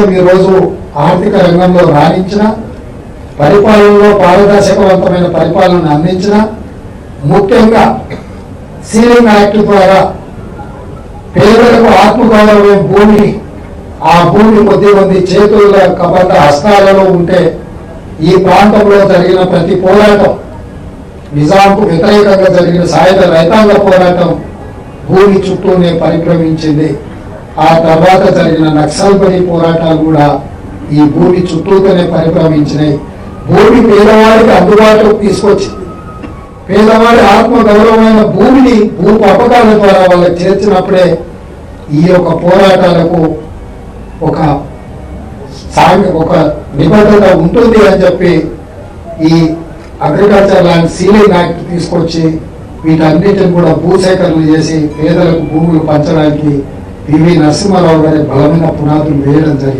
దేశం ఈరోజు ఆర్థిక రంగంలో రాణించిన పరిపాలనలో పారదర్శకవంతమైన పరిపాలన అందించిన ముఖ్యంగా సీలింగ్ యాక్ట్ ద్వారా పేదలకు ఆత్మగౌరవమే భూమిని ఆ భూమి కొద్ది మంది చేతుల కబడ్డ హస్తాలలో ఉంటే ఈ ప్రాంతంలో జరిగిన ప్రతి పోరాటం నిజాంకు వ్యతిరేకంగా జరిగిన సాయుధ రైతాంగ పోరాటం భూమి చుట్టూనే పరిభ్రమించింది ఆ తర్వాత జరిగిన నక్సల్బరీ పోరాటాలు కూడా ఈ భూమి చుట్టూతోనే పరిభ్రమించినాయి. భూమి పేదవాడికి అందుబాటులోకి తీసుకొచ్చింది. పేదవాడి ఆత్మ గౌరవమైన భూమిని భూ అపకాల ద్వారా వాళ్ళకి చేర్చినప్పుడే ఈ యొక్క పోరాటాలకు ఒక సాంఘ ఒక నిబద్ధత ఉంటుంది అని చెప్పి ఈ అగ్రికల్చర్ ల్యాండ్ సీలింగ్ యాక్ట్ తీసుకొచ్చి వీటన్నిటిని కూడా భూసేకరణ చేసి పేదలకు భూములు పంచడానికి పివి నరసింహారావు గారి బలమైన పునాదులు వేయడం జరిగింది.